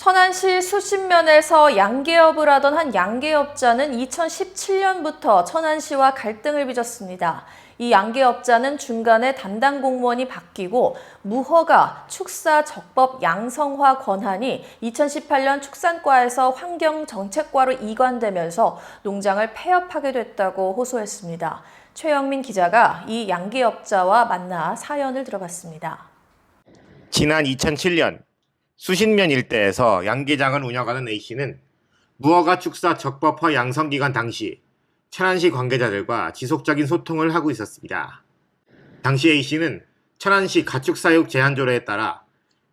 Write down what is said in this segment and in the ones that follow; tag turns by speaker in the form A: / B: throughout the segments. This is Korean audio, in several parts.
A: 천안시 수신면에서 양계업을 하던 한 양계업자는 2017년부터 천안시와 갈등을 빚었습니다. 이 양계업자는 중간에 담당 공무원이 바뀌고 무허가 축사 적법 양성화 권한이 2018년 축산과에서 환경정책과로 이관되면서 농장을 폐업하게 됐다고 호소했습니다. 최영민 기자가 이 양계업자와 만나 사연을 들어봤습니다.
B: 지난 2007년 수신면 일대에서 양계장을 운영하는 A씨는 무허가 축사 적법화 양성 기간 당시 천안시 관계자들과 지속적인 소통을 하고 있었습니다. 당시 A씨는 천안시 가축사육 제한조례에 따라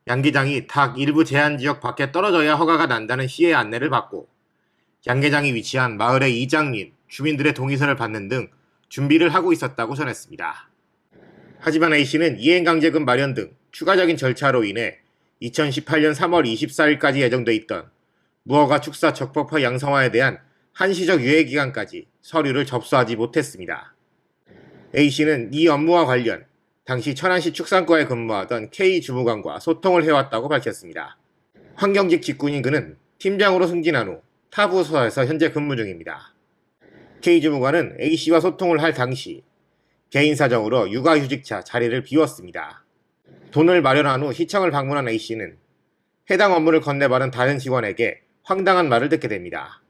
B: 양계장이 닭 일부 제한 지역 밖에 떨어져야 허가가 난다는 시의 안내를 받고 양계장이 위치한 마을의 이장님, 주민들의 동의서를 받는 등 준비를 하고 있었다고 전했습니다. 하지만 A씨는 이행강제금 마련 등 추가적인 절차로 인해 2018년 3월 24일까지 예정돼 있던 무허가 축사 적법화 양성화에 대한 한시적 유예 기간까지 서류를 접수하지 못했습니다. A씨는 이 업무와 관련 당시 천안시 축산과에 근무하던 K 주무관과 소통을 해왔다고 밝혔습니다. 환경직 직군인 그는 팀장으로 승진한 후 타 부서에서 현재 근무 중입니다. K 주무관은 A씨와 소통을 할 당시 개인 사정으로 육아휴직차 자리를 비웠습니다. 돈을 마련한 후 시청을 방문한 A씨는 해당 업무를 건네받은 다른 직원에게 황당한 말을 듣게 됩니다.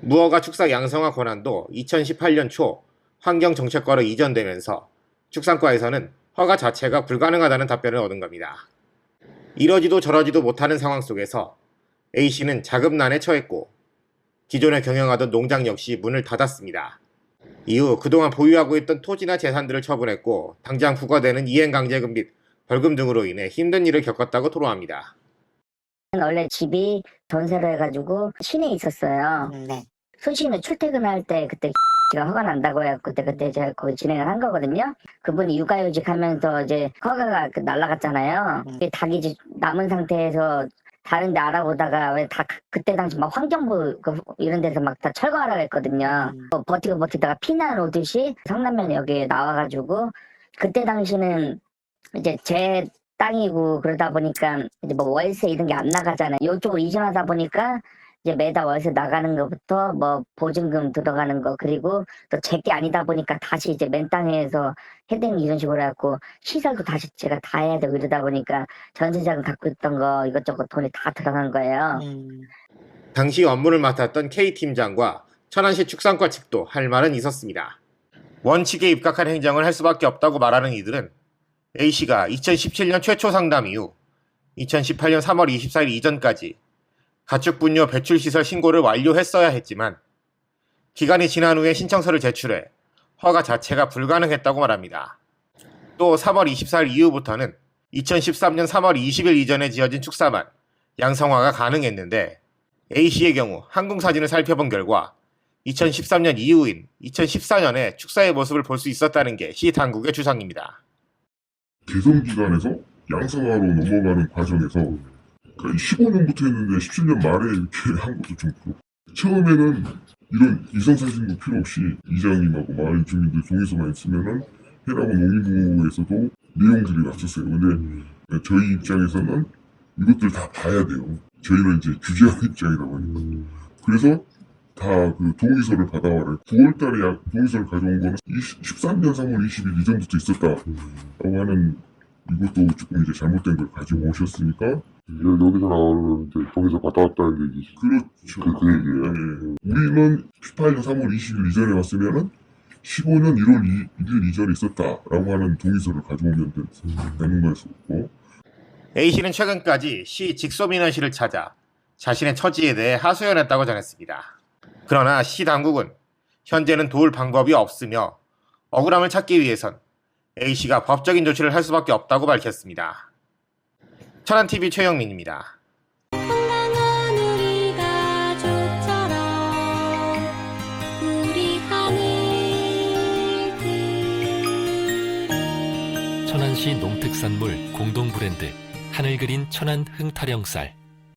B: 무허가 축사 양성화 권한도 2018년 초 환경정책과로 이전되면서 축산과에서는 허가 자체가 불가능하다는 답변을 얻은 겁니다. 이러지도 저러지도 못하는 상황 속에서 A씨는 자금난에 처했고 기존에 경영하던 농장 역시 문을 닫았습니다. 이후 그동안 보유하고 있던 토지나 재산들을 처분했고 당장 부과되는 이행강제금 및 벌금 등으로 인해 힘든 일을 겪었다고 토로합니다.
C: 원래 집이 전세로 해가지고 시내에 있었어요.
D: 네.
C: 순식간에 출퇴근할 때 그때 가 허가 난다고 해서 그때 그때 제가 거기 진행을 한 거거든요. 그분이 육아휴직 하면서 이제 허가가 그 날라갔잖아요.
D: 음.
C: 이게 닭이 이제 남은 상태에서 다른 데 알아보다가 왜 다 그때 당시 막 환경부 그 이런 데서 막 다 철거하라고 했거든요.
D: 음.
C: 뭐 버티고 버티다가 피난 오듯이 성남면 여기에 나와가지고 그때 당시는 이제 제 땅이고 그러다 보니까 이제 뭐 월세 이런 게 안 나가잖아요. 이쪽으로 이전하다 보니까 이제 매달 월세 나가는 것부터 뭐 보증금 들어가는 거 그리고 또 제게 아니다 보니까 다시 이제 맨 땅에서 해대는 이런 식으로 해갖고 시설도 다시 제가 다 해야 되고 이러다 보니까 전세자금 갖고 있던 거 이것저것 돈이 다 들어간 거예요.
D: 음.
B: 당시 업무를 맡았던 K팀장과 천안시 축산과 측도 할 말은 있었습니다. 원칙에 입각한 행정을 할 수밖에 없다고 말하는 이들은 A씨가 2017년 최초 상담 이후 2018년 3월 24일 이전까지 가축분뇨 배출시설 신고를 완료했어야 했지만 기간이 지난 후에 신청서를 제출해 허가 자체가 불가능했다고 말합니다. 또 3월 24일 이후부터는 2013년 3월 20일 이전에 지어진 축사만 양성화가 가능했는데 A씨의 경우 항공사진을 살펴본 결과 2013년 이후인 2014년에 축사의 모습을 볼 수 있었다는 게 시 당국의 주장입니다.
E: 개선 기간에서 양성화로 넘어가는 과정에서 그러니까 15년부터 했는데 17년 말에 이렇게 한 것도 좀 그렇고 처음에는 이런 이성사진도 필요 없이 이장님하고 마을 주민들 동의서만 있으면은 해라고 농림부에서도 내용들이 왔었어요. 근데 저희 입장에서는 이것들 다 봐야 돼요. 저희는 이제 규제하는 입장이다 보니까. 그래서 다 그 동의서를 받아와를 9월달에 약 동의서를 가져온 거는 20, 13년 3월 20일 이전부터 있었다라고 하는 이것도 조금 이제 잘못된 걸 가지고 오셨으니까
F: 여기서 나오는 이제 동에서 갔다 왔다는 얘기지.
E: 그렇죠.
F: 그, 그 얘기예요.
E: 예. 우리는 18년 3월 20일 이전에 왔으면은 15년 1월 2, 1일 이전에 있었다라고 하는 동의서를 가져오면 되- 되는 거였었고
B: A씨는 최근까지 시 직소민원실을 찾아 자신의 처지에 대해 하소연했다고 전했습니다. 그러나 시 당국은 현재는 도울 방법이 없으며 억울함을 찾기 위해선 A씨가 법적인 조치를 할 수밖에 없다고 밝혔습니다. 천안TV 최영민입니다.
G: 천안시 농특산물 공동 브랜드 하늘 그린 천안 흥타령쌀